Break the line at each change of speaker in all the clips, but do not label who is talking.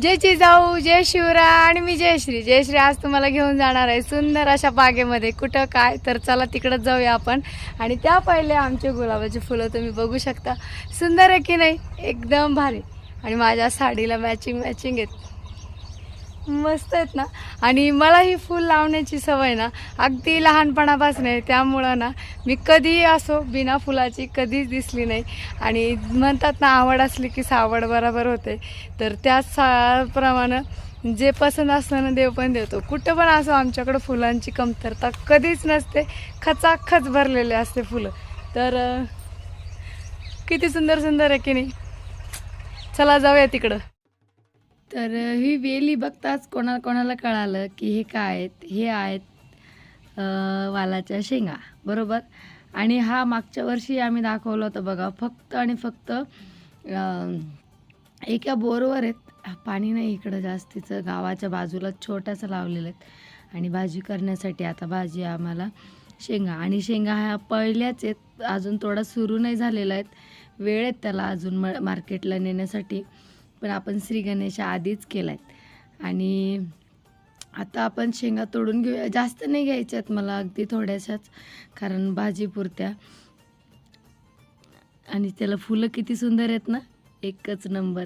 जय जिजाऊ जय शिवरा आणि मी जयश्री. जयश्री आज तुम्हाला घेऊन जाणार आहे सुंदर अशा बागेमध्ये. कुठं काय? तर चला तिकडंच जाऊया आपण. आणि त्या पहिले आमचे गुलाबाची फुलं तुम्ही बघू शकता. सुंदर आहे की नाही? एकदम भारी. आणि माझ्या साडीला मॅचिंग मॅचिंग आहेत. मस्त आहेत ना. आणि मला ही फूल लावण्याची सवय ना. अगदी लहानपणापासून आहे त्यामुळं ना मी कधीही असो बिना फुलाची कधीच दिसली नाही. आणि म्हणतात ना आवड असली की सावड बरोबर होते. तर त्याच प्रमाणे जे पसंत असतं ना देव पण देतो. कुठं पण असो आमच्याकडं फुलांची कमतरता कधीच नसते. खचाखच भरलेले असते फुलं. तर किती सुंदर सुंदर आहे की नाही? चला जाऊया तिकडं. तर ही वेली बघताच कोणा कोणाला कळालं की हे काय आहेत? हे आहेत वालाच्या शेंगा. बरोबर? आणि हा मागच्या वर्षी आम्ही दाखवलं होतं बघा फक्त आणि फक्त एका बोरवर आहेत. पाणी नाही इकडं जास्तीचं. गावाच्या बाजूला छोट्याचं लावलेलं आहेत. आणि भाजी करण्यासाठी आता भाजी आम्हाला शेंगा. आणि शेंगा ह्या पहिल्याच आहेत. अजून थोडा सुरू नाही झालेला आहेत. वेळ आहेत त्याला अजून म मार्केटला नेण्यासाठी. पण आपण श्री गणेशा आधीच केला आहेत आणि आता आपण शेंगा तोडून घेऊया. जास्त नाही घ्यायच्यात मला अगदी थोड्याशाच कारण भाजीपुरत्या आणि त्याला फुलं किती सुंदर आहेत ना? एकच नंबर.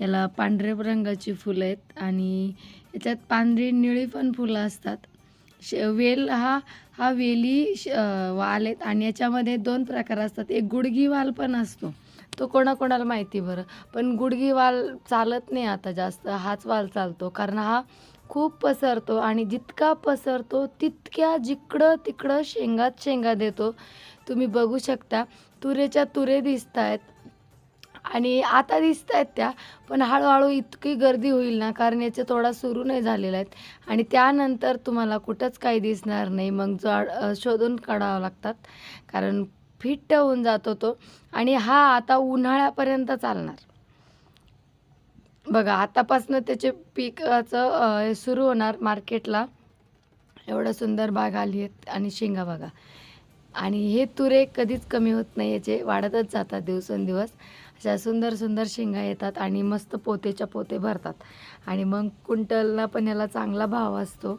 याला पांढऱ्या रंगाची फुलं आहेत आणि याच्यात पांढरी निळी पण फुलं असतात. शे वेल हा हा वेली श- वाल आहेत आणि याच्यामध्ये दोन प्रकार असतात. एक गुडगी वाल पण असतो. तो कोणाकोणाला माहिती बरं. पण गुडगी वाल चालत नाही आता जास्त. हाच वाल चालतो. कारण हा खूप पसरतो आणि जितका पसरतो तितक्या जिकडं तिकडं शेंगात शेंगा देतो. तुम्ही बघू शकता तुरेच्या तुरे दिसत आहेत आणि आता दिसत आहेत त्या पण हळूहळू इतकी गर्दी होईल ना कारण याचे थोडा सुरू नाही झालेला आहेत आणि त्यानंतर तुम्हाला कुठंच काही दिसणार नाही. मग जाड शोधून काढावं लागतात. कारण फिट्ट होऊन जातो तो आणि हा आता उन्हाळ्यापर्यंत चालणार. बघा आतापासनं त्याचे पिकाचं हे सुरू होणार मार्केटला. एवढं सुंदर बाग आली आहेत आणि शेंगा बघा. आणि हे तुरे कधीच कमी होत नाही याचे वाढतच जातात दिवसेंदिवस. अशा सुंदर सुंदर शेंगा येतात आणि मस्त पोतेच्या पोते भरतात. आणि मग कुंटलला पण याला चांगला भाव असतो.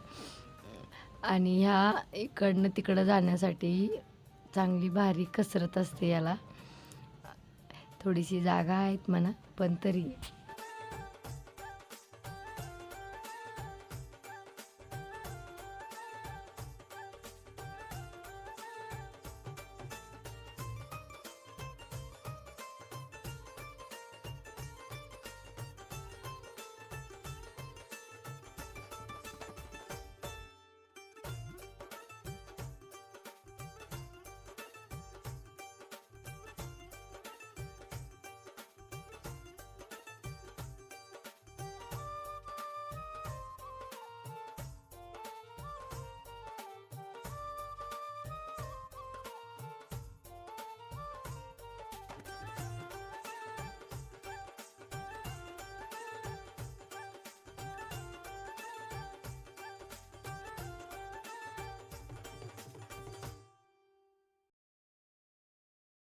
आणि ह्या इकडनं तिकडं जाण्यासाठी चांगली भारी कसरत असते याला. थोडीशी जागा आहेत म्हणा पण तरी.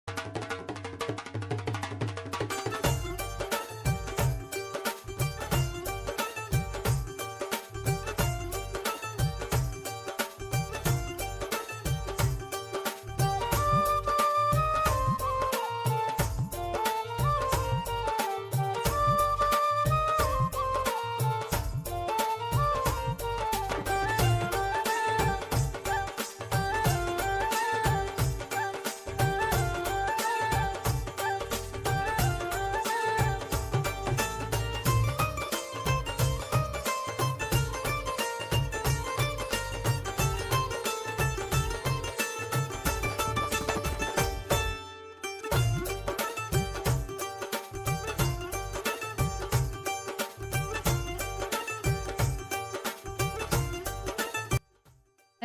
you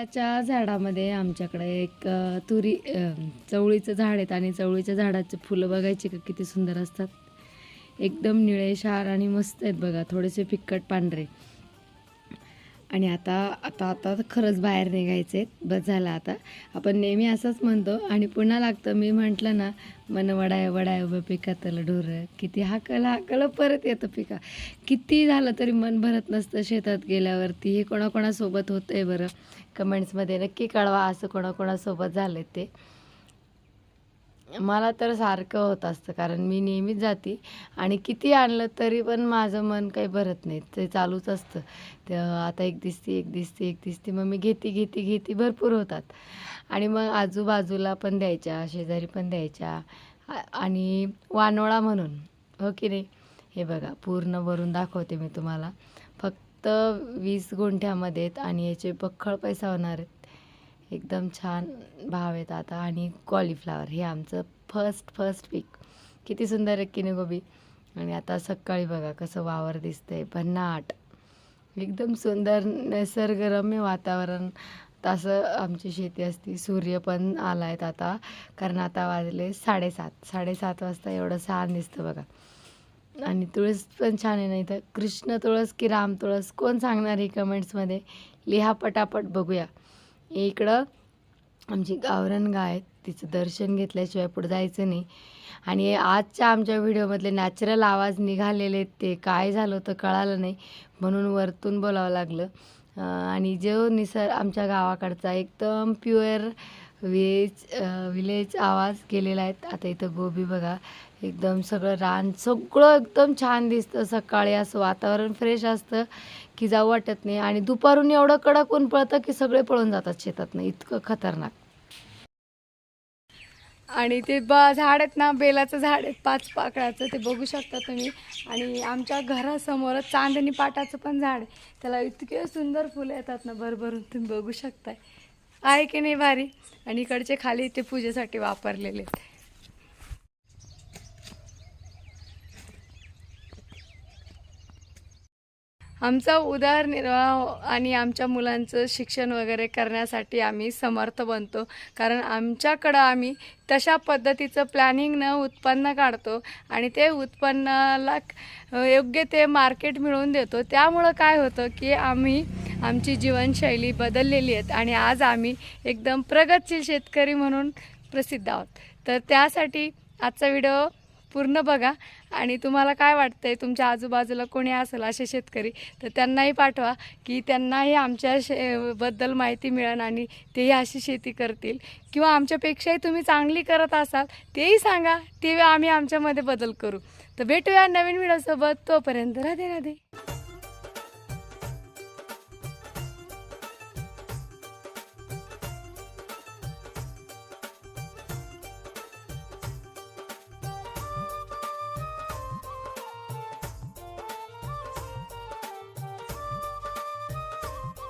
त्याच्या झाडामध्ये आमच्याकडे एक तुरी चवळीचं झाड आहेत आणि चवळीच्या झाडाचे फुलं बघायची का? किती सुंदर असतात. एकदम निळे शार आणि मस्त आहेत बघा. थोडेसे फिक्कट पांढरे. आणि आता आता आता खरंच बाहेर निघायचं आहे बस झालं आता. आपण नेहमी असंच म्हणतो आणि पुन्हा लागतं. मी म्हटलं ना मन वडाय वडाय उभं पिकातलं ढोरं. किती हाकलं हाकलं परत येतं पिका. किती झालं तरी मन भरत नसतं शेतात गेल्यावरती. हे कोणाकोणासोबत होतं आहे बरं? कमेंट्समध्ये नक्की कळवा असं कोणाकोणासोबत झालं ते. मला तर सारखं होत असतं कारण मी नेहमीच जाते. आणि किती आणलं तरी पण माझं मन काही भरत नाही. ते चालूच असतं. ते आता एक दिसती एक दिसती एक दिसती. मग मी घेते घेते घेते. भरपूर होतात. आणि मग आजूबाजूला पण द्यायच्या शेजारी पण द्यायच्या. आणि वानोळा म्हणून. हो की नाही? हे बघा पूर्ण भरून दाखवते मी तुम्हाला. फक्त वीस गुंठ्यामध्ये आहेत आणि याचे बक्कळ पैसा होणार आहेत एकदम छान भाव आहेत आता. आणि कॉलीफ्लावर हे आमचं फर्स्ट फर्स्ट पीक किती सुंदर आहे की गोबी? आणि आता सकाळी बघा कसं वावर दिसतंय. भन्नाट. एकदम सुंदर निसर्गरम्य वातावरण. तसं आमची शेती असती. सूर्य पण आला आहेत आता. कारण आता वाजले साडेसात. साडेसात वाजता एवढं छान दिसतं बघा. आणि तुळस पण छान आहे नाही तर कृष्ण तुळस की राम तुळस? कोण सांगणार ही कमेंट्समध्ये लिहा पटापट बघूया. इकडं आमची गावरान गाय आहे, तिचं दर्शन घेतल्याशिवाय पुढे जायचं नाही. आणि आजच्या आमच्या व्हिडिओमधले नॅचरल आवाज निघालेले आहेत ते काय झालं होतं कळालं नाही. म्हणून वरतून बोलावं लागलं. आणि जो निसर्ग आमच्या गावाकडचा एकदम प्युअर विलेज विलेज आवाज गेलेला आहे. आता इथं गोबी बघा. एकदम सगळं रान सगळं एकदम छान दिसतं सकाळी. असं वातावरण फ्रेश असतं की जाऊ वाटत नाही. आणि दुपारून एवढं कडक ऊन पळतं की सगळे पळून जातात शेतातनं इतकं खतरनाक. आणि ते ब झाड आहेत ना बेलाचं झाड आहे पाच पाकळाचं ते बघू शकता तुम्ही. आणि आमच्या घरासमोरच चांदणी पाटाचं पण झाड आहे. त्याला इतके सुंदर फुलं येतात ना भरभरून. तुम्ही बघू शकताय. आहे की नाही भारी? आणि इकडचे खाली ते पूजेसाठी वापरलेले आहेत. आमचा उदरनिर्वाह आणि आमच्या मुलांचं शिक्षण वगैरे करण्यासाठी आम्ही समर्थ बनतो. कारण आमच्याकडं आम्ही तशा पद्धतीचं प्लॅनिंग न उत्पन्न काढतो आणि ते उत्पन्नाला योग्य ते मार्केट मिळवून देतो. त्यामुळं काय होतं की आम्ही आमची जीवनशैली बदललेली आहेत आणि आज आम्ही एकदम प्रगतशील शेतकरी म्हणून प्रसिद्ध आहोत. तर त्यासाठी आजचा व्हिडिओ पूर्ण बघा. आणि तुम्हाला काय वाटतं आहे तुमच्या आजूबाजूला कोणी असेल असे शेतकरी तर त्यांनाही पाठवा की त्यांनाही आमच्या शे बद्दल माहिती मिळेल आणि तेही अशी शेती करतील. किंवा आमच्यापेक्षाही तुम्ही चांगली करत असाल तेही सांगा. ते आम्ही आमच्यामध्ये बदल करू. तर भेटूया नवीन व्हिडिओसोबत. तोपर्यंत राधे राधे.